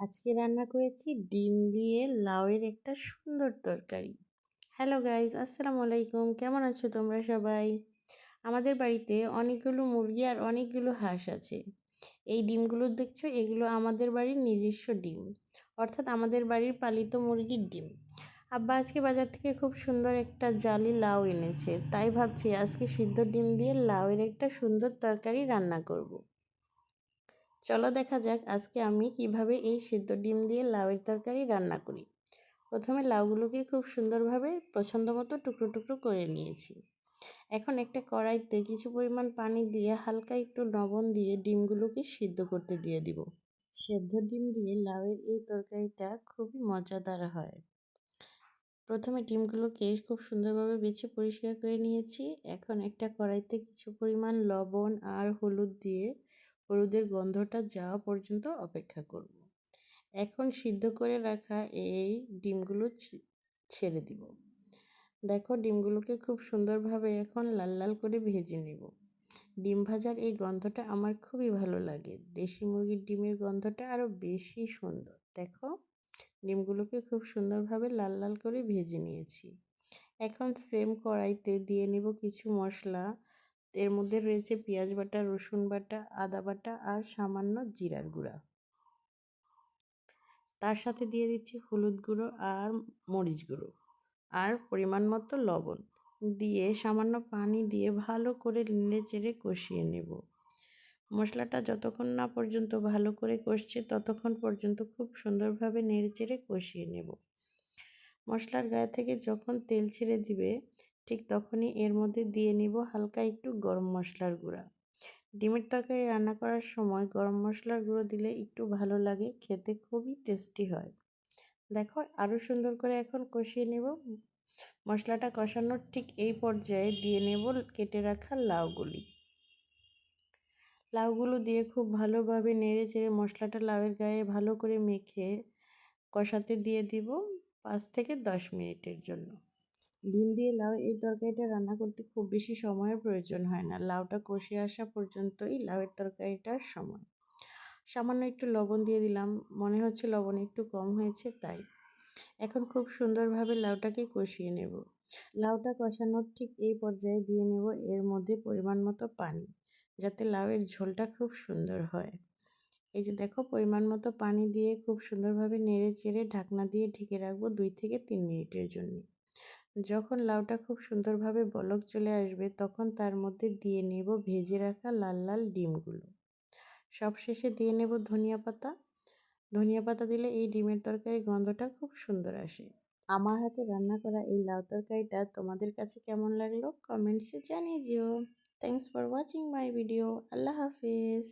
আজকে রান্না করেছি ডিম দিয়ে লাউয়ের একটা সুন্দর তরকারি। হ্যালো গাইজ আসসালামু আলাইকুম। কেমন আছো তোমরা সবাই? আমাদের বাড়িতে অনেকগুলো মুরগি আর অনেকগুলো হাঁস আছে। এই ডিমগুলো দেখছ? এগুলো আমাদের বাড়ির নিজস্ব ডিম। অর্থাৎ আমাদের বাড়ির পালিত মুরগির ডিম। আব্বা আজকে বাজার থেকে খুব সুন্দর একটা জালি লাউ এনেছে। তাই ভাবছি আজকে সিদ্ধ ডিম দিয়ে লাউয়ের একটা সুন্দর তরকারি রান্না করব। চলো দেখা যাক আজকে আমি কীভাবে এই সিদ্ধ ডিম দিয়ে লাউয়ের তরকারি রান্না করি। প্রথমে লাউগুলোকে খুব সুন্দরভাবে পছন্দ মতো টুকরো টুকরো করে নিয়েছি। এখন একটা কড়াইতে কিছু পরিমাণ পানি দিয়ে হালকা একটু লবণ দিয়ে ডিমগুলোকে সিদ্ধ করতে দিয়ে দিব। সেদ্ধ ডিম দিয়ে লাউয়ের এই তরকারিটা খুবই মজাদার হয়। প্রথমে ডিমগুলোকে খুব সুন্দরভাবে বেছে পরিষ্কার করে নিয়েছি। এখন একটা কড়াইতে কিছু পরিমাণ লবণ আর হলুদ দিয়ে হলুদের গন্ধটা যাওয়া পর্যন্ত অপেক্ষা করব। এখন সিদ্ধ করে রাখা এই ডিমগুলো ছেড়ে দিব। দেখো ডিমগুলোকে খুব সুন্দরভাবে এখন লাল লাল করে ভেজে নেব। ডিম ভাজার এই গন্ধটা আমার খুবই ভালো লাগে। দেশি মুরগির ডিমের গন্ধটা আরও বেশি সুন্দর। দেখো ডিমগুলোকে খুব সুন্দরভাবে লাল লাল করে ভেজে নিয়েছি। এখন সেম কড়াইতে দিয়ে নেব কিছু মশলা। এর মধ্যে রয়েছে পেঁয়াজ বাটা, রসুন বাটা, আদা বাটা আর সামান্য জিরার গুঁড়া। তার সাথে দিয়ে দিচ্ছি হলুদ গুঁড়ো আর মরিচ গুঁড়ো আর পরিমাণ মতো লবণ। দিয়ে সামান্য পানি দিয়ে ভালো করে নেড়ে চেড়ে কষিয়ে নেব। মশলাটা যতক্ষণ না পর্যন্ত ভালো করে কষছে ততক্ষণ পর্যন্ত খুব সুন্দরভাবে নেড়ে চেড়ে কষিয়ে নেব। মশলার গায়ে থেকে যখন তেল ছেড়ে দিবে ঠিক তখনই এর মধ্যে দিয়ে নিব হালকা একটু গরম মশলার গুঁড়া। ডিমের তরকারি রান্না করার সময় গরম মশলার গুঁড়ো দিলে একটু ভালো লাগে, খেতে খুবই টেস্টি হয়। দেখো আরও সুন্দর করে এখন কষিয়ে নেব। মশলাটা কষানোর ঠিক এই পর্যায়ে দিয়ে নেব কেটে রাখা লাউগুলি। লাউগুলো দিয়ে খুব ভালোভাবে নেড়ে চেড়ে মশলাটা লাউয়ের গায়ে ভালো করে মেখে কষাতে দিয়ে দিব পাঁচ থেকে দশ মিনিটের জন্য। ডিম দিয়ে লাউ, এই তরকারিটা রান্না করতে খুব বেশি সময়ের প্রয়োজন হয় না। লাউটা কষে আসা পর্যন্তই লাউয়ের তরকারিটার সময়। সামান্য একটু লবণ দিয়ে দিলাম। মনে হচ্ছে লবণ একটু কম হয়েছে, তাই। এখন খুব সুন্দরভাবে লাউটাকে কষিয়ে নেব। লাউটা কষানোর ঠিক এই পর্যায়ে দিয়ে নেব এর মধ্যে পরিমাণ মতো পানি, যাতে লাউয়ের ঝোলটা খুব সুন্দর হয়। এই যে দেখো, পরিমাণ মতো পানি দিয়ে খুব সুন্দরভাবে নেড়ে চেড়ে ঢাকনা দিয়ে ঢেকে রাখব দুই থেকে তিন মিনিটের জন্য। যখন লাউটা খুব সুন্দরভাবে বলক চলে আসবে, তখন তার মধ্যে দিয়ে নেব ভেজে রাখা লাল লাল ডিমগুলো। সবশেষে দিয়ে নেব ধনিয়া পাতা। ধনিয়া পাতা দিলে এই ডিমের তরকারির গন্ধটা খুব সুন্দর আসে। আমার হাতে রান্না করা এই লাউ তরকারিটা তোমাদের কাছে কেমন লাগল? কমেন্টসে জানিয়ে যেও thanks for watching my video Allah Hafiz.